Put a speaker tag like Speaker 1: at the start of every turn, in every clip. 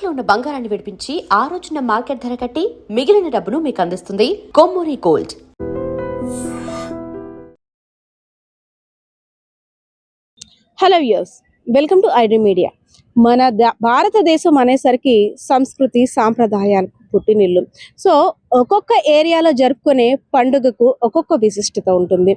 Speaker 1: తాకట్లో ఉన్న బంగారాన్ని విడిపించి ఆ రోజున మార్కెట్ ధర కట్టి మిగిలిన డబ్బును మీకు అందిస్తుంది Kommuri gold.
Speaker 2: Hello youse welcome to I D media the- భారతదేశం అనేసరికి సంస్కృతి సాంప్రదాయాలకు పుట్టినిల్లు. సో ఒక్కొక్క ఏరియాలో జరుపుకునే పండుగకు ఒక్కొక్క విశిష్టత ఉంటుంది.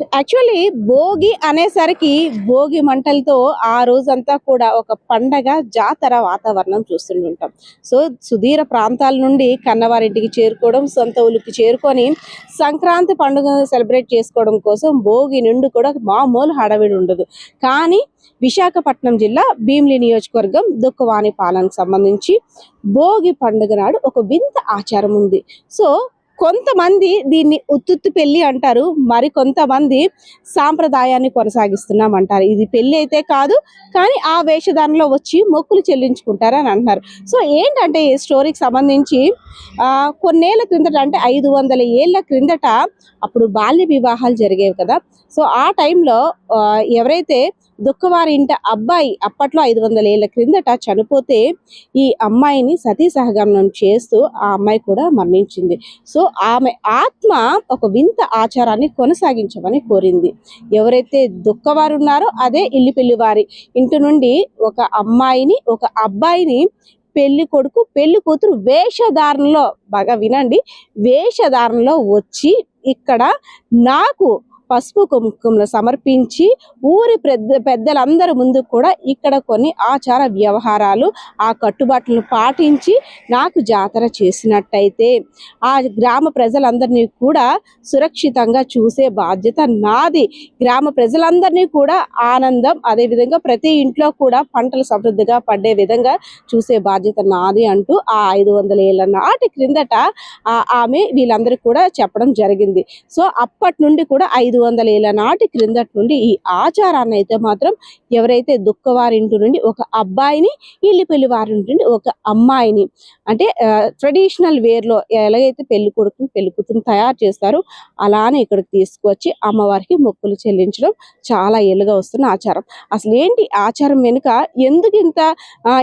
Speaker 2: యాక్చువల్లీ భోగి అనేసరికి భోగి మంటలతో ఆ రోజంతా కూడా ఒక పండగ జాతర వాతావరణం చూస్తుంటాం సో సుదీర ప్రాంతాల నుండి కన్నవారింటికి చేరుకోవడం సొంత ఊరికి చేరుకొని సంక్రాంతి పండుగ సెలబ్రేట్ చేసుకోవడం కోసం భోగి నుండి కూడా మామూలు హడవిడి ఉండదు. కానీ విశాఖపట్నం జిల్లా భీమిలి నియోజకవర్గం దుక్కవాణి పాలనకు సంబంధించి భోగి పండుగ నాడు ఒక వింత ఆచారం ఉంది. సో కొంతమంది దీన్ని ఉత్తుత్తు పెళ్ళి అంటారు మరి కొంతమంది సాంప్రదాయాన్ని కొనసాగిస్తున్నాం అంటారు ఇది పెళ్ళి అయితే కాదు కానీ ఆ వేషధారణలో వచ్చి మొక్కులు చెల్లించుకుంటారని అంటున్నారు. సో ఏంటంటే ఈ స్టోరీకి సంబంధించి ఆ, కొన్నేళ్ళ క్రిందట అంటే ఐదు వందల ఏళ్ళ క్రిందట అప్పుడు బాల్య వివాహాలు జరిగేవి కదా. సో ఆ టైంలో ఆ, ఎవరైతే దుఃఖవారింట అబ్బాయి అప్పట్లో ఐదు వందల ఏళ్ళ క్రిందట చనిపోతే ఈ అమ్మాయిని సతీ సహగమనం చేస్తూ ఆ అమ్మాయి కూడా మరణించింది. సో ఆమె ఆత్మ ఒక వింత ఆచారాన్ని కొనసాగించమని కోరింది. ఎవరైతే దుఃఖవారు ఉన్నారో అదే ఇల్లు పెళ్ళి వారి ఇంటి నుండి ఒక అమ్మాయిని ఒక అబ్బాయిని పెళ్ళి కొడుకు పెళ్ళి కూతురు వేషధారణలో బాగా వినండి వేషధారణలో వచ్చి ఇక్కడ నాకు పసుపు కుంకుమలు సమర్పించి ఊరి పెద్ద పెద్దలందరి ముందు కూడా ఇక్కడ కొన్ని ఆచార వ్యవహారాలు ఆ కట్టుబాట్లను పాటించి నాకు జాతర చేసినట్టయితే ఆ గ్రామ ప్రజలందరినీ కూడా సురక్షితంగా చూసే బాధ్యత నాది. గ్రామ ప్రజలందరినీ కూడా ఆనందం అదేవిధంగా ప్రతి ఇంట్లో కూడా పంటలు సమృద్ధిగా పడే విధంగా చూసే బాధ్యత నాది అంటూ ఆ ఐదు వందల ఏళ్ళ నాటి క్రిందట ఆమె వీళ్ళందరికీ కూడా చెప్పడం జరిగింది. సో అప్పటి నుండి కూడా ఐదు వందల ఏళ్ళ నాటి క్రిందటి నుండి ఈ ఆచారాన్ని అయితే మాత్రం ఎవరైతే దుఃఖవారింటి నుండి ఒక అబ్బాయిని ఇల్లు పెళ్ళి వారి నుండి ఒక అమ్మాయిని అంటే ట్రెడిషనల్ వేర్లో ఎలాగైతే పెళ్ళి కొడుకుని పెళ్ళి కూతురుని తయారు చేస్తారో అలానే ఇక్కడికి తీసుకువచ్చి అమ్మవారికి మొక్కులు చెల్లించడం చాలా ఏళ్ళుగా వస్తున్న ఆచారం. అసలు ఏంటి ఆచారం వెనుక ఎందుకు ఇంత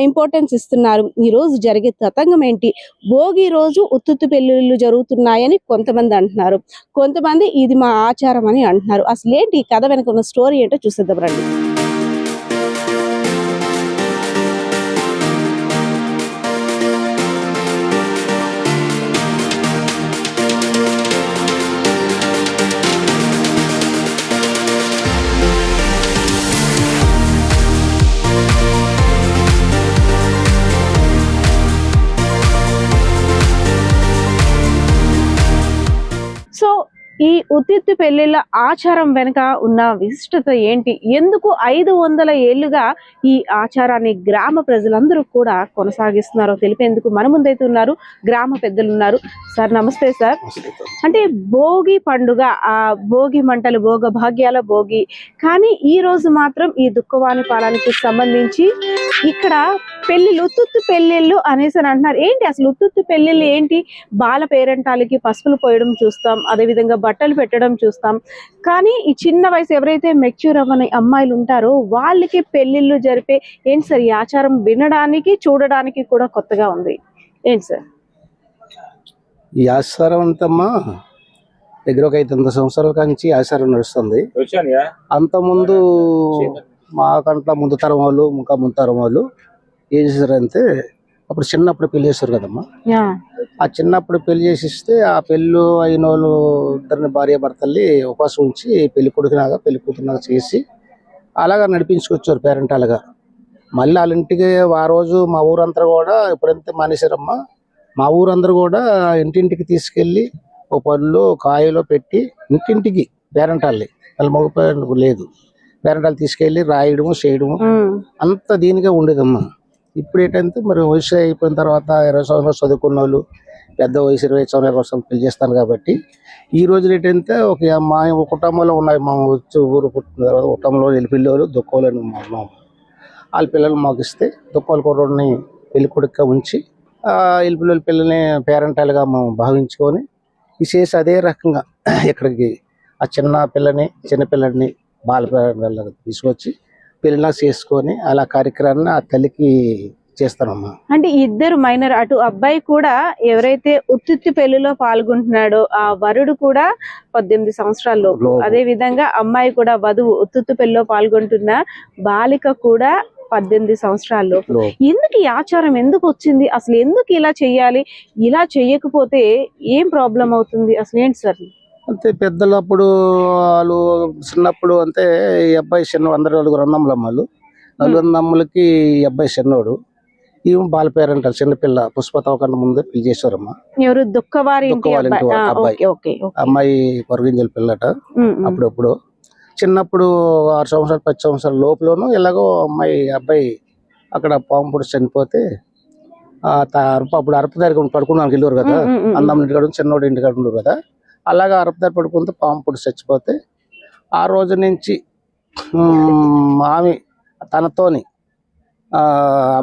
Speaker 2: ఇంపార్టెన్స్ ఇస్తున్నారు? ఈ రోజు జరిగే తతంగం ఏంటి? భోగి రోజు ఉత్తుత్తు పెళ్ళిళ్ళు జరుగుతున్నాయని కొంతమంది అంటున్నారు. కొంతమంది ఇది మా ఆచారం అని అంటున్నారు. అసలు ఏంటి ఈ కథ వెనక ఉన్న స్టోరీ ఏంటో చూసేద్దాం రండి. ఉత్తిత్తు పెళ్ళిళ్ళ ఆచారం వెనుక ఉన్న విశిష్టత ఏంటి? ఎందుకు ఐదు వందల ఏళ్ళుగా ఈ ఆచారాన్ని గ్రామ ప్రజలందరూ కూడా కొనసాగిస్తున్నారో తెలిపేందుకు మన ముందైతే ఉన్నారు. గ్రామ పెద్దలు ఉన్నారు. సార్ నమస్తే సార్. అంటే భోగి పండుగ ఆ భోగి మంటలు భోగ భాగ్యాల భోగి. కానీ ఈ రోజు మాత్రం ఈ దుఃఖవాణి పాలనకి సంబంధించి ఇక్కడ పెళ్ళిళ్ళు ఉత్తుత్తు పెళ్ళిళ్ళు అనేసి అని అంటున్నారు. ఏంటి అసలు ఉత్తుత్తు పెళ్ళిళ్ళు ఏంటి? బాల పేరెంటాలకి పసుపులు పోయడం చూస్తాం. అదేవిధంగా బట్టలు పెట్టడం చూస్తాం. కానీ ఈ చిన్న వయసు ఎవరైతే మెచ్యూర్ అవ్వని అమ్మాయిలు ఉంటారో వాళ్ళకి పెళ్ళిళ్ళు జరిపే ఏంటి సార్ ఈ ఆచారం వినడానికి చూడడానికి కూడా కొత్తగా ఉంది. ఏంటి సార్?
Speaker 3: ఈ ఆచారం అంతమ్మా దగ్గర ఒక ఐదు వందల సంవత్సరాల కాంచి ఈ ఆచారం నడుస్తుంది. అంతకుముందు మాకంట్ల ముందు తరం వాళ్ళు ఇంకా ముందు తరం వాళ్ళు ఏం చేశారంటే అప్పుడు చిన్నప్పుడు పెళ్ళి చేశారు కదమ్మా? ఆ చిన్నప్పుడు పెళ్ళి చేసిస్తే ఆ పెళ్ళి అయిన వాళ్ళు ఇద్దరిని భార్య భర్తల్ని ఉపవాసం ఉంచి పెళ్ళి కొడుకులాగా పెళ్ళి కూతురులాగా చేసి అలాగా నడిపించుకొచ్చారు పేరెంటాలుగా. మళ్ళీ వాళ్ళ ఇంటికి ఆ రోజు మా ఊరంతా కూడా ఎప్పుడైతే మానేశారమ్మా మా ఊరందరూ కూడా ఇంటింటికి తీసుకెళ్ళి ఓ పళ్ళు కాయలు పెట్టి ఇంటింటికి పేరెంటాల్ని వాళ్ళ మగ పేరెంట్ లేదు. పేరెంటాలు తీసుకెళ్ళి రాయడము చేయడము. అంత దీనిగా ఉండేదమ్మా. ఇప్పుడు ఏంటంటే మరి వయసు అయిపోయిన తర్వాత ఇరవై సంవత్సరాలు చదువుకున్న వాళ్ళు పెద్ద వయసు ఇరవై సంవత్సరాల కోసం పెళ్ళి చేస్తాను కాబట్టి ఈ రోజు ఏంటంటే ఒక మా కుటుంబంలో ఉన్నాయి మా వచ్చి ఊరు పుట్టిన తర్వాత కుటుంబంలో వెళ్ళి పిల్లలు దుఃఖాలని మా మా వాళ్ళ పిల్లలు మాకు ఇస్తే దుఃఖాల కుర్రోడిని పెళ్ళి కొడుకుగా ఉంచి ఆ పిల్లల పిల్లల్ని పేరెంటాలుగా మేము భావించుకొని ఇది చేసి అదే రకంగా ఇక్కడికి ఆ చిన్న పిల్లని చిన్నపిల్లని బాల పిల్లలకు తీసుకొచ్చి పెళ్ళిలా చేసుకొని అలా కార్యక్రమాన్ని ఆ తల్లికి చేస్తానమ్మా.
Speaker 2: అంటే ఇద్దరు మైనర్ అటు అబ్బాయి కూడా ఎవరైతే ఉత్తుత్తి పెళ్ళిలో పాల్గొంటున్నాడో ఆ వరుడు కూడా పద్దెనిమిది సంవత్సరాల లోపు.
Speaker 3: లోపు.
Speaker 2: అదే విధంగా అమ్మాయి కూడా వధువు ఉత్తుత్తి పెళ్ళిలో పాల్గొంటున్న బాలిక కూడా పద్దెనిమిది సంవత్సరాల లోపు.
Speaker 3: లో
Speaker 2: ఎందుకు ఈ ఆచారం ఎందుకు వచ్చింది? అసలు ఎందుకు ఇలా చెయ్యాలి? ఇలా చెయ్యకపోతే ఏం ప్రాబ్లం అవుతుంది? అసలు ఏంటి సార్?
Speaker 3: అంతే పెద్దలు అప్పుడు వాళ్ళు చిన్నప్పుడు అంతే ఈ అబ్బాయి చిన్న అందరు నలుగురు అన్నములు అమ్మలు నలుగురు అన్నమ్ములకి ఈ అబ్బాయి చిన్నోడు. ఈమె బాల పేరంటారు చిన్నపిల్ల పుష్పత కన్నా ముందే పెళ్ళి చేశారమ్మా.
Speaker 2: ఎవరు దుఃఖవారి అబ్బాయి.
Speaker 3: అమ్మాయి పొరగింజల పిల్లట. అప్పుడప్పుడు. చిన్నప్పుడు ఆరు సంవత్సరాలు పది సంవత్సరాల లోపులోను ఎలాగో అమ్మాయి అబ్బాయి అక్కడ పాము పొడి చనిపోతే అరుపు అప్పుడు అరుపు దగ్గర పడుకున్నాను వెళ్ళారు కదా. అన్నం ఇంటికాడ చిన్నోడు ఇంటికాడ ఉండరు కదా. అలాగా అరుపు దగ్గర పడుకుంటే పాము పొడి చచ్చిపోతే ఆ రోజు నుంచి ఆమె తనతోని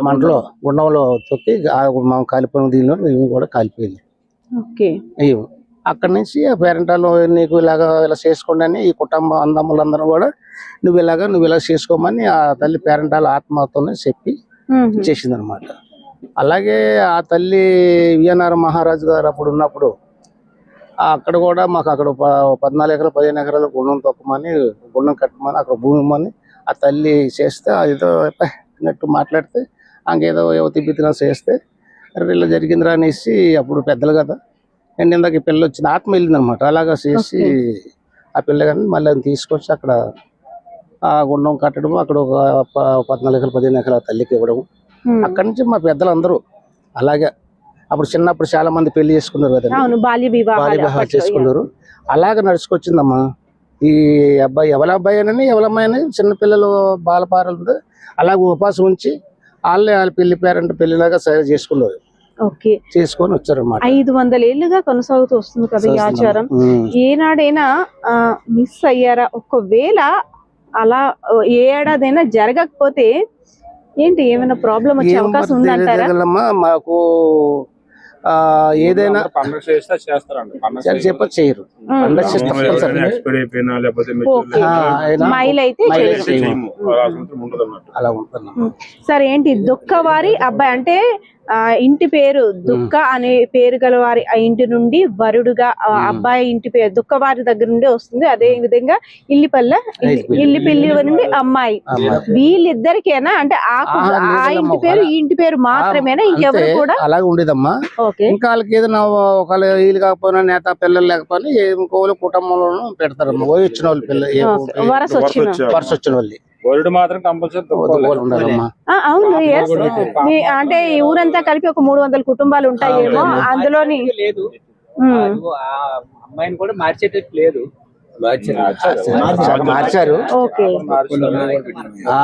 Speaker 3: మంటలో గుండంలో తొక్కి మా కాలిపోయిన దీనిలో ఇవి కూడా కాలిపోయింది.
Speaker 2: ఓకే.
Speaker 3: అయ్యో అక్కడి నుంచి ఆ పేరెంటాలు నీకు ఇలాగ ఇలా చేసుకోండి అని ఈ కుటుంబ అందములందరూ కూడా నువ్వు ఇలాగ నువ్వు ఇలా చేసుకోమని ఆ తల్లి పేరెంటాల ఆత్మతోనే చెప్పి. చేసింది అనమాట అలాగే ఆ తల్లి విజయనగర మహారాజు గారు అప్పుడు ఉన్నప్పుడు అక్కడ కూడా మాకు అక్కడ పద్నాలుగు ఎకరాలు పదిహేను ఎకరాలు గుండం తొక్కమని గుండం కట్టమని అక్కడ భూమి ఇమ్మని ఆ తల్లి చేస్తే ఏదో అన్నట్టు మాట్లాడితే ఇంకేదో ఏవో తిప్పితినా చేస్తే ఇలా జరిగిందిరా అనేసి అప్పుడు పెద్దలు కదా. నేను ఇందాక ఈ పిల్ల వచ్చింది ఆత్మ వెళ్ళింది అనమాట అలాగా చేసి ఆ పిల్ల కానీ మళ్ళీ అది తీసుకొచ్చి అక్కడ ఆ గుండం కట్టడం అక్కడ ఒక పద్నాలుగు ఎకరాలు పదిహేను ఎకరాల తల్లికి ఇవ్వడం. అక్కడి నుంచి మా పెద్దలు అందరూ అలాగే అప్పుడు చిన్నప్పుడు చాలా మంది పెళ్ళి చేసుకున్నారు కదండి.
Speaker 2: బాల్య వివాహాలు
Speaker 3: చేసుకున్నారు. అలాగే నడుచుకొచ్చిందమ్మా. ఈ అబ్బాయి ఎవరి అబ్బాయి అని ఎవరి అమ్మాయి అని చిన్నపిల్లలు బాలపారలు అలాగే ఉపాసం ఉంచి వాళ్ళే వాళ్ళ పెళ్ళి పేరంట పెళ్ళిలాగా సరి చేసుకున్నారు.
Speaker 2: ఓకే.
Speaker 3: చేసుకొని వచ్చారన్నమాట.
Speaker 2: ఐదు వందల ఏళ్ళుగా కొనసాగుతూ వస్తుంది కదా ఈ ఆచారం. ఏనాడైనా మిస్ అయ్యారా? ఒకవేళ అలా ఏ ఏడాదైనా జరగకపోతే ఏంటి? ఏమైనా ప్రాబ్లం వచ్చే అవకాశం ఉందంటారా?
Speaker 3: మాకు ఏదైనా
Speaker 4: పండుగ చేస్తే చేస్తారండి. పండుగ
Speaker 3: చాలా చెప్ప చేయరు. అలా ఉంటుంది
Speaker 2: సరే ఏంటి దుఃఖవారి అబ్బాయి అంటే ఇంటి పేరు దుఃఖ అనే పేరు గల వారి ఆ ఇంటి నుండి వరుడుగా ఆ అబ్బాయి ఇంటి పేరు దుఃఖవారి దగ్గర నుండి వస్తుంది. అదే విధంగా ఇల్లిపల్లె
Speaker 3: ఇల్లిపల్లి.
Speaker 2: నుండి అమ్మాయి. వీళ్ళిద్దరికేనా? అంటే ఆ ఇంటి పేరు ఈ ఇంటి పేరు మాత్రమేనా? ఇంకెవరు కూడా?
Speaker 3: అలాగే ఉండేదమ్మా.
Speaker 2: ఓకే.
Speaker 3: ఇంకా వాళ్ళకి ఏదైనా ఒకవేళ వీళ్ళు కాకపోయినా నేత పిల్లలు లేకపోయినా ఏ ఇంకోళ్ళు కుటుంబంలోనూ పెడతారమ్మా. వచ్చిన వాళ్ళు పిల్లలు.
Speaker 2: వరుస వచ్చిన
Speaker 3: వాళ్ళు.
Speaker 4: వరుడు మాత్రం కంపల్సరీ
Speaker 2: అవును అంటే ఈ ఊరంతా కలిపి ఒక మూడు వందల కుటుంబాలు ఉంటాయేమో అందులోని
Speaker 5: లేదు. అమ్మాయిని కూడా మార్చేటట్టు లేదు.
Speaker 3: మార్చారు, మార్చారు.
Speaker 2: ఓకే.
Speaker 3: ఆ,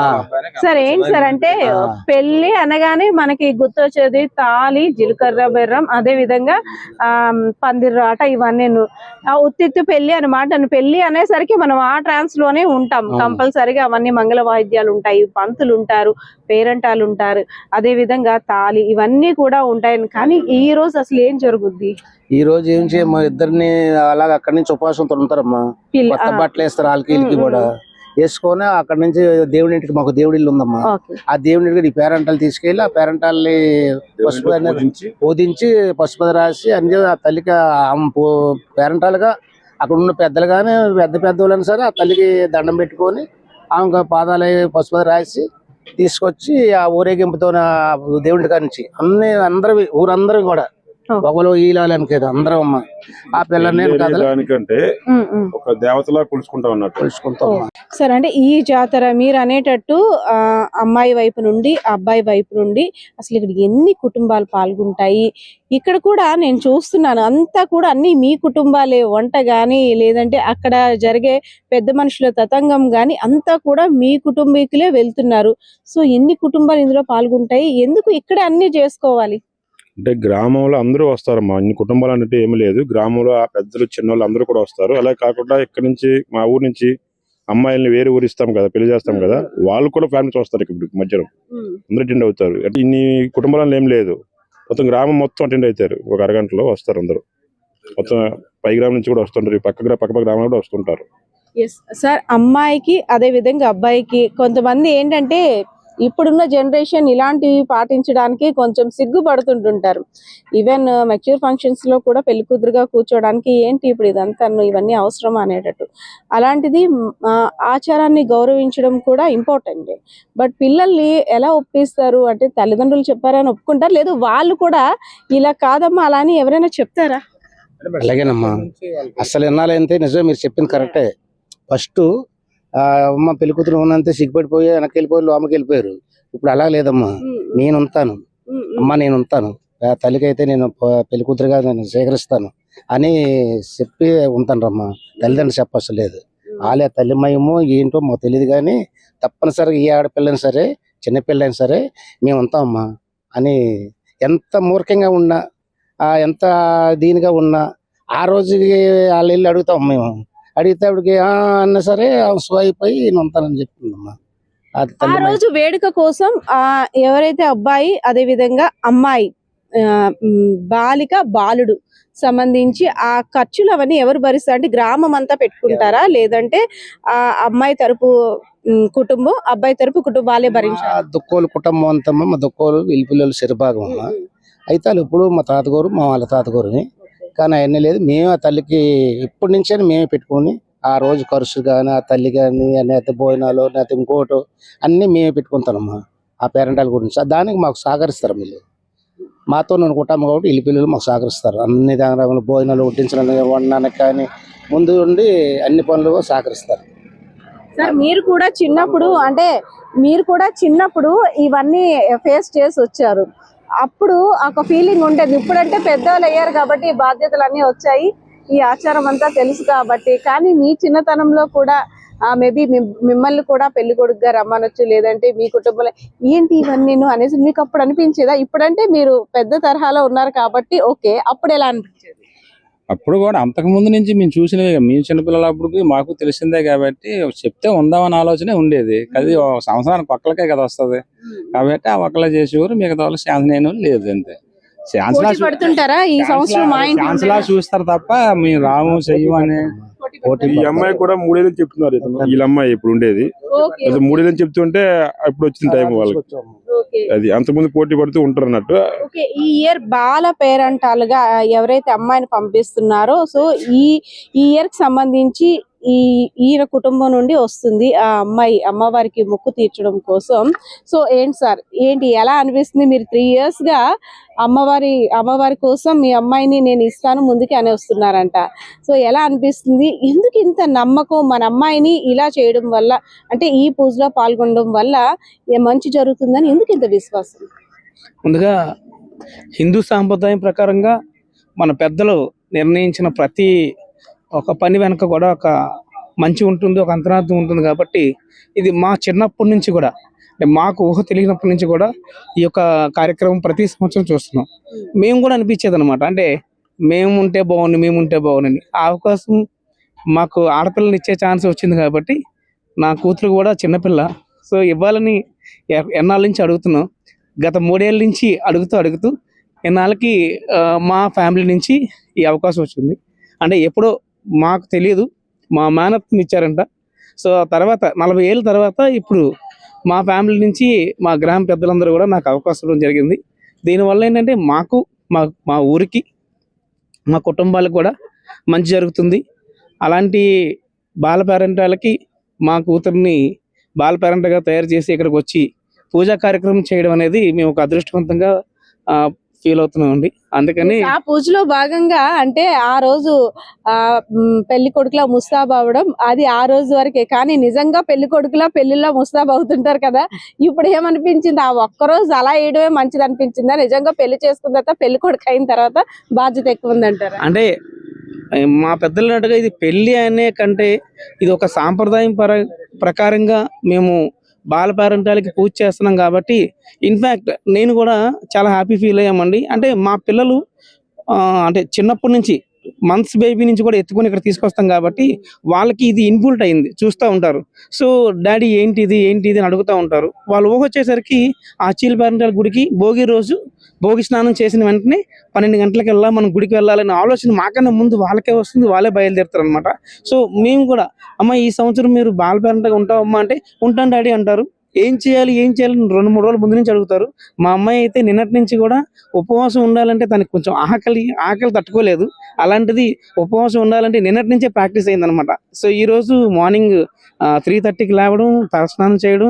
Speaker 2: సరే ఏంటి సార్ అంటే పెళ్ళి అనగానే మనకి గుర్తొచ్చేది తాళి జీలకర్ర బెర్రం అదే విధంగా ఆ పందిరాట ఇవన్నీ ఆ ఉత్తిత్తు పెళ్ళి అనమాట పెళ్ళి అనేసరికి మనం ఆ ట్రాన్స్లోనే ఉంటాం. కంపల్సరిగా అవన్నీ మంగళ వాయిద్యాలు ఉంటాయి. పంతులు ఉంటారు పేరంటాలు ఉంటారు. అదే విధంగా తాళి ఇవన్నీ కూడా ఉంటాయి కానీ ఈ రోజు అసలు ఏం జరుగుద్ది?
Speaker 3: ఈ రోజు ఏం చేయమ్మా ఇద్దరిని అలాగ అక్కడి నుంచి ఉపవాసంతో ఉంటారమ్మా. కొత్త బట్టలు వేస్తారు వాళ్ళకి వీళ్ళకి కూడా. వేసుకొని అక్కడ నుంచి దేవుడి ఇంటికి మాకు దేవుడి ఇల్లు ఉందమ్మా. ఆ దేవుడి ఇంటికి ఈ పేరంటాలు తీసుకెళ్ళి ఆ పేరంటాల్ని పసుపు పూజించి పసుపు రాసి అన్ని ఆ తల్లికి ఆమె పూ- పేరంటాలుగా అక్కడ ఉన్న పెద్దలు కానీ పెద్ద పెద్దవాళ్ళని సరే ఆ తల్లికి దండం పెట్టుకొని ఆమె పాదాలు పసుపు రాసి తీసుకొచ్చి ఆ ఊరేగింపుతో దేవుడి కాడి నుంచి. అన్ని అందరివి ఊరందరూ కూడా. ఒకరు ఈలాలని కదా అందరం అమ్మ. ఆ పిల్లని
Speaker 4: దానికంటే. ఒక దేవతలా కొలుసుకుంటా ఉన్నట్టు
Speaker 3: తెలుసుకుంటాం
Speaker 2: సరే అంటే ఈ జాతర మీరు అనేటట్టు ఆ, అమ్మాయి వైపు నుండి అబ్బాయి వైపు నుండి అసలు ఇక్కడ ఎన్ని కుటుంబాలు పాల్గొంటాయి? ఇక్కడ కూడా నేను చూస్తున్నాను అంతా కూడా అన్ని మీ కుటుంబాలే వంట గాని లేదంటే అక్కడ జరిగే పెద్ద మనుషుల తతంగం గాని అంతా కూడా మీ కుటుంబీకులే వెళ్తున్నారు. సో ఎన్ని కుటుంబాలు ఇందులో పాల్గొంటాయి? ఎందుకు ఇక్కడ అన్ని చేసుకోవాలి?
Speaker 4: అంటే గ్రామంలో అందరూ వస్తారమ్మా. అన్ని కుటుంబాలు అంటే ఏమీ లేదు. గ్రామంలో ఆ పెద్దలు చిన్నోళ్ళు అందరూ కూడా వస్తారు. అలా కాకుండా ఇక్కడ నుంచి మా ఊరు నుంచి అమ్మాయిల్ని వేరే ఊరు ఇస్తాం కదా పెళ్ళి చేస్తాం కదా వాళ్ళు కూడా ఫ్యామిలీస్ వస్తారు ఇప్పుడు మధ్యలో. అందరూ అటెండ్ అవుతారు. అంటే ఇన్ని కుటుంబాలలో ఏం లేదు. మొత్తం గ్రామం మొత్తం అటెండ్ అవుతారు. ఒక అరగంటలో వస్తారు అందరూ. మొత్తం పై గ్రామం నుంచి కూడా వస్తుంటారు. పక్క పక్క పక్క గ్రామాలు కూడా వస్తుంటారు.
Speaker 2: సార్ అమ్మాయికి అదే విధంగా అబ్బాయికి కొంతమంది ఏంటంటే ఇప్పుడున్న జనరేషన్ ఇలాంటివి పాటించడానికి కొంచెం సిగ్గుపడుతుంటుంటారు. ఈవెన్ మెచ్యూర్ ఫంక్షన్స్లో కూడా పెళ్ళి కూతురుగా కూర్చోడానికి ఏంటి ఇప్పుడు ఇదంతా ఇవన్నీ అవసరం అనేటట్టు. అలాంటిది ఆచారాన్ని గౌరవించడం కూడా ఇంపార్టెంట్ బట్ పిల్లల్ని ఎలా ఒప్పిస్తారు? అంటే తల్లిదండ్రులు చెప్పారని ఒప్పుకుంటారు? లేదు వాళ్ళు కూడా ఇలా కాదమ్మా అలా అని ఎవరైనా చెప్తారా?
Speaker 3: అలాగేనమ్మా. అసలు ఎన్నాలంటే నిజమే మీరు చెప్పింది కరెక్టే. ఫస్ట్ అమ్మ పెళ్ళి కూతురు ఉన్నంతే సిగ్గుపడిపోయి వెనక్కి వెళ్ళిపోయి లోమకి వెళ్ళిపోయారు. ఇప్పుడు అలా లేదమ్మా. నేను ఉంటాను. అమ్మ నేను ఉంటాను. ఆ తల్లికైతే నేను పెళ్ళి కూతురుగా నేను స్వీకరిస్తాను అని చెప్పి ఉంటాను రమ్మా తల్లిదండ్రులు చెప్పవసరం లేదు. వాళ్ళే తల్లిమయమో ఏంటో మాకు తెలియదు కానీ తప్పనిసరిగా ఏ ఆడపిల్లని సరే చిన్నపిల్లైనా సరే మేము ఉంటామమ్మా అని ఎంత మూర్ఖంగా ఉన్నా ఎంత దీనిగా ఉన్నా ఆ రోజుకి వాళ్ళు వెళ్ళి అడుగుతాం మేము. అడిగితే ఆవిడకి అన్నా సరే స్వైప్ అయ్యి నేను ఉంటానని చెప్తుందమ్మా
Speaker 2: ఆ రోజు వేడుక కోసం ఆ ఎవరైతే అబ్బాయి అదే విధంగా అమ్మాయి బాలిక బాలుడు సంబంధించి ఆ ఖర్చులు అవన్నీ ఎవరు భరిస్తారు అంటే గ్రామం అంతా పెట్టుకుంటారా? లేదంటే ఆ అమ్మాయి తరపు కుటుంబం అబ్బాయి తరపు కుటుంబాలే
Speaker 3: మా
Speaker 2: భరించాలి?
Speaker 3: దుక్కోలు కుటుంబం అంతమ్మా మా దుక్కోలు వీళ్ళ పిల్లలు సిరిభాగం అమ్మా. అయితే వాళ్ళు ఇప్పుడు మా తాతగారు మా వాళ్ళ తాతగారుని కానీ అవన్నీ లేదు. మేము ఆ తల్లికి ఇప్పటి నుంచే మేమే పెట్టుకొని ఆ రోజు ఖర్చు కానీ ఆ తల్లి కానీ లేకపోతే భోజనాలు లేకపోతే ఇంకోటి అన్నీ మేమే పెట్టుకుంటానమ్మా. ఆ పేరెంటాల గురించి. దానికి మాకు సహకరిస్తారు వీళ్ళు మాతో నేను కుటుంబం కాబట్టి ఇల్లు పిల్లలు మాకు సహకరిస్తారు. అన్ని దాని భోజనాలు వడ్డించడానికి వండడానికి కానీ ముందు ఉండి అన్ని పనులు సహకరిస్తారు.
Speaker 2: సార్ మీరు కూడా చిన్నప్పుడు అంటే మీరు కూడా చిన్నప్పుడు ఇవన్నీ ఫేస్ చేసి వచ్చారు. అప్పుడు ఒక ఫీలింగ్ ఉండేది ఇప్పుడంటే పెద్దవాళ్ళు అయ్యారు కాబట్టి బాధ్యతలు అన్నీ వచ్చాయి. ఈ ఆచారం అంతా తెలుసు కాబట్టి. కానీ మీ చిన్నతనంలో కూడా మేబీ మిమ్మల్ని కూడా పెళ్ళి కొడుకుగా రమ్మనొచ్చు లేదంటే మీ కుటుంబంలో ఏంటి ఇవన్నీ అనేసి మీకు అప్పుడు అనిపించేదా? ఇప్పుడంటే మీరు పెద్ద తరహాలో ఉన్నారు కాబట్టి ఓకే. అప్పుడు ఎలా అనిపించేది?
Speaker 6: అప్పుడు కూడా అంతకు ముందు నుంచి మేము చూసినవి మేము చిన్నపిల్లలప్పుడు మాకు తెలిసిందే కాబట్టి చెప్తే ఉందామని ఆలోచనే ఉండేది. అది సంవత్సరానికి ఒక్కలకే కదా వస్తది. కాబట్టి ఆ ఒక్కలే చేసేవారు మిగతా వాళ్ళు నేను లేదు అంతే.
Speaker 2: పడుతుంటారా? ఈ సంవత్సరం మా ఇంట్లో
Speaker 6: ఛాన్స్ లా చూస్తారు తప్ప మేము రాము చెయ్యము అని
Speaker 3: పోటీ
Speaker 4: ఈ అమ్మాయి కూడా మూడేళ్ళని చెప్తున్నారు ఇతను. వీళ్ళ అమ్మాయి ఇప్పుడు ఉండేది. మూడేళ్ళని చెప్తుంటే ఇప్పుడు వచ్చిన టైం వాళ్ళకి.
Speaker 2: ఓకే.
Speaker 4: అది అంతకుముందు పోటీ పడుతూ ఉంటారు అన్నట్టు.
Speaker 2: ఓకే. ఈ ఇయర్ బాల పేరంటాలుగా ఎవరైతే అమ్మాయిని పంపిస్తున్నారో సో ఈ ఈ ఇయర్కి సంబంధించి ఈ ఈయన కుటుంబం నుండి వస్తుంది ఆ అమ్మాయి అమ్మవారికి మొక్కు తీర్చడం కోసం. సో ఏంటి సార్? ఏంటి? ఎలా అనిపిస్తుంది? మీరు త్రీ ఇయర్స్గా అమ్మవారి అమ్మవారి కోసం మీ అమ్మాయిని నేను ఇస్తాను ముందుకి అని వస్తున్నారంట సో ఎలా అనిపిస్తుంది? ఎందుకు ఇంత నమ్మకం? మన అమ్మాయిని ఇలా చేయడం వల్ల అంటే ఈ పూజలో పాల్గొనడం వల్ల ఏ మంచి జరుగుతుందని ఎందుకు ఇంత విశ్వాసం?
Speaker 7: ముందుగా హిందూ సాంప్రదాయం ప్రకారంగా మన పెద్దలు నిర్ణయించిన ప్రతి ఒక పని వెనక కూడా ఒక మంచి ఉంటుంది ఒక అంతరార్థం ఉంటుంది కాబట్టి ఇది మా చిన్నప్పటి నుంచి కూడా అంటే మాకు ఊహ తెలియనప్పటి నుంచి కూడా ఈ యొక్క కార్యక్రమం ప్రతి సంవత్సరం చూస్తున్నాం. మేము కూడా అనిపించేది అనమాట అంటే మేము ఉంటే బాగుండు మేము ఉంటే బాగుండని. ఆ అవకాశం మాకు ఆడపిల్లని ఇచ్చే ఛాన్స్ వచ్చింది కాబట్టి నా కూతురు కూడా చిన్నపిల్ల. సో ఇవ్వాలని ఎన్నాళ్ళ నుంచి అడుగుతున్నాం. గత మూడేళ్ళ నుంచి అడుగుతూ అడుగుతూ ఎన్నాళ్ళకి మా ఫ్యామిలీ నుంచి ఈ అవకాశం వచ్చింది. అంటే ఎప్పుడో మాకు తెలియదు. మా మేనత్ని ఇచ్చారంట. సో ఆ తర్వాత నలభై ఏళ్ళ తర్వాత ఇప్పుడు మా ఫ్యామిలీ నుంచి మా గ్రామ పెద్దలందరూ కూడా నాకు అవకాశం ఇవ్వడం జరిగింది. దీనివల్ల ఏంటంటే మాకు మా మా ఊరికి మా కుటుంబాలకు కూడా మంచి జరుగుతుంది. అలాంటి బాల పేరెంటాలకి మా కూతుర్ని బాల పేరెంట్గా తయారు చేసి ఇక్కడికి వచ్చి పూజా కార్యక్రమం చేయడం అనేది మేము ఒక అదృష్టవంతంగా ఫీల్ అవుతున్నామండి అందుకని
Speaker 2: ఆ పూజలో భాగంగా అంటే ఆ రోజు ఆ పెళ్ళి కొడుకులా ముస్తాబ్ అవడం అది ఆ రోజు వరకే. కానీ నిజంగా పెళ్ళి కొడుకులా పెళ్ళిలా ముస్తాబ్ అవుతుంటారు కదా. ఇప్పుడు ఏమనిపించింది? ఆ ఒక్క రోజు అలా వేయడమే మంచిది అనిపించిందా నిజంగా పెళ్ళి చేసుకున్న తర్వాత పెళ్ళి కొడుకు అయిన తర్వాత బాధ్యత ఎక్కువ ఉందంటారా?
Speaker 7: అంటే మా పెద్దలు అన్నట్టుగా ఇది పెళ్ళి అనే కంటే ఇది ఒక సాంప్రదాయం పర ప్రకారంగా మేము బాల పేరెంటాలకి పూజ చేస్తున్నాం కాబట్టి ఇన్ఫ్యాక్ట్ నేను కూడా చాలా హ్యాపీ ఫీల్ అయ్యామండి. అంటే మా పిల్లలు ఆ, అంటే చిన్నప్పటి నుంచి మంత్స్ బేబీ నుంచి కూడా ఎత్తుకొని ఇక్కడ తీసుకొస్తాం కాబట్టి వాళ్ళకి ఇది ఇన్బుల్ట్ అయింది చూస్తూ ఉంటారు. సో డాడీ ఏంటి ఇది ఏంటి ఇది అని అడుగుతూ ఉంటారు. వాళ్ళు ఊహ వచ్చేసరికి ఆ చీల్ పేరెంటాల గుడికి భోగి రోజు భోగి స్నానం చేసిన వెంటనే పన్నెండు గంటలకు వెళ్ళా మనం గుడికి వెళ్ళాలనే ఆలోచన మాకన్నా ముందు వాళ్ళకే వస్తుంది వాళ్ళే బయలుదేరుతారు అనమాట సో మేము కూడా అమ్మ ఈ సంవత్సరం మీరు బాల పేరెంట్గా ఉంటావమ్మా అంటే ఉంటాను డాడీ అంటారు. ఏం చేయాలి ఏం చేయాలి రెండు మూడు రోజుల ముందు నుంచి అడుగుతారు. మా అమ్మాయి అయితే నిన్నటి నుంచి కూడా ఉపవాసం ఉండాలంటే తనకి కొంచెం ఆకలి ఆకలి తట్టుకోలేదు. అలాంటిది ఉపవాసం ఉండాలంటే నిన్నటి నుంచే ప్రాక్టీస్ అయిందనమాట సో ఈ రోజు మార్నింగ్ త్రీ థర్టీకి లేవడం తలస్నానం చేయడం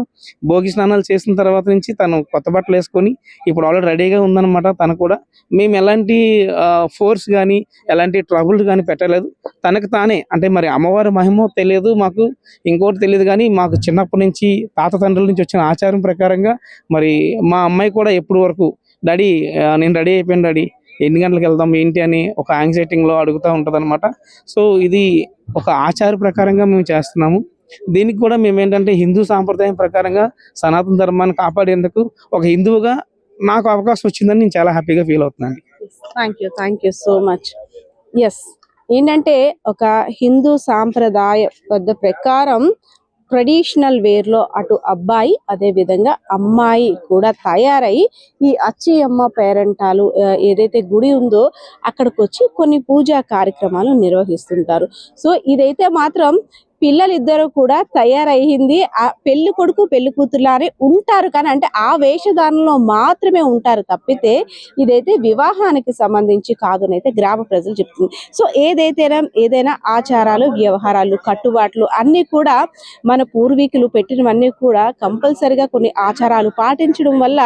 Speaker 7: భోగి స్నానాలు చేసిన తర్వాత నుంచి తను కొత్త బట్టలు వేసుకొని ఇప్పుడు ఆల్రెడీ రెడీగా ఉందన్నమాట తను కూడా. మేము ఎలాంటి ఫోర్స్ కానీ ఎలాంటి ట్రబుల్ కానీ పెట్టలేదు. తనకు తానే అంటే మరి అమ్మవారి మహిమో తెలియదు మాకు. ఇంకోటి తెలియదు కానీ మాకు చిన్నప్పటి నుంచి తాత తండ్రుల నుంచి వచ్చిన ఆచారం ప్రకారంగా మరి మా అమ్మాయి కూడా ఎప్పుడు వరకు డాడీ నేను రెడీ అయిపోయాను డాడీ ఎన్ని గంటలకు వెళ్దాం ఏంటి అని ఒక యాంగ్జైటింగ్లో అడుగుతూ ఉంటుంది అనమాట సో ఇది ఒక ఆచార ప్రకారంగా మేము చేస్తున్నాము. దీనికి కూడా మేము ఏంటంటే హిందూ సాంప్రదాయం ప్రకారంగా సనాతన ధర్మాన్ని కాపాడేందుకు ఒక హిందువుగా నాకు అవకాశం వచ్చిందని నేను చాలా హ్యాపీగా ఫీల్ అవుతున్నాను.
Speaker 2: Thank you thank you so much yes ఏంటంటే ఒక హిందూ సాంప్రదాయ పెద్ద ప్రకారం ట్రెడిషనల్ వేర్లో అటు అబ్బాయి అదే విధంగా అమ్మాయి కూడా తయారై ఈ అచ్చి అమ్మ పేరెంటాలు ఏదైతే గుడి ఉందో అక్కడికి వచ్చి కొన్ని పూజా కార్యక్రమాలు నిర్వహిస్తుంటారు. సో ఇదైతే మాత్రం పిల్లలిద్దరూ కూడా తయారయ్యింది. ఆ పెళ్ళి కొడుకు పెళ్ళి కూతురులానే ఉంటారు కానీ అంటే ఆ వేషధారణలో మాత్రమే ఉంటారు తప్పితే ఇదైతే వివాహానికి సంబంధించి కాదు అయితే గ్రామ ప్రజలు చెప్తుంది సో ఏదైతేనా ఏదైనా ఆచారాలు వ్యవహారాలు కట్టుబాట్లు అన్నీ కూడా మన పూర్వీకులు పెట్టినవన్నీ కూడా కంపల్సరిగా కొన్ని ఆచారాలు పాటించడం వల్ల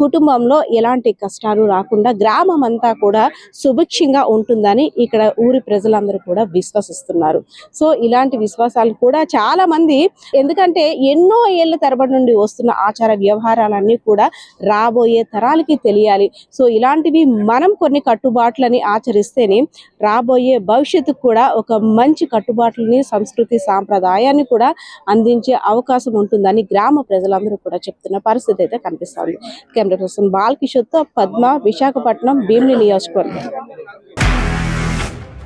Speaker 2: కుటుంబంలో ఎలాంటి కష్టాలు రాకుండా గ్రామం అంతా కూడా సుభిక్షంగా ఉంటుందని ఇక్కడ ఊరి ప్రజలందరూ కూడా విశ్వసిస్తున్నారు. సో ఇలాంటి విశ్వాసాలు కూడా చాలా మంది ఎందుకంటే ఎన్నో ఏళ్ళ తరబడి నుండి వస్తున్న ఆచార వ్యవహారాలన్నీ కూడా రాబోయే తరాలకి తెలియాలి. సో ఇలాంటివి మనం కొన్ని కట్టుబాట్లని ఆచరిస్తేనే రాబోయే భవిష్యత్తుకు కూడా ఒక మంచి కట్టుబాట్లని సంస్కృతి సాంప్రదాయాన్ని కూడా అందించే అవకాశం ఉంటుందని గ్రామ ప్రజలందరూ కూడా చెప్తున్న పరిస్థితి అయితే కనిపిస్తుంది కెమెరా పర్సన్ బాలకిషోర్తో పద్మ విశాఖపట్నం భీమిని నియోజకవర్గం.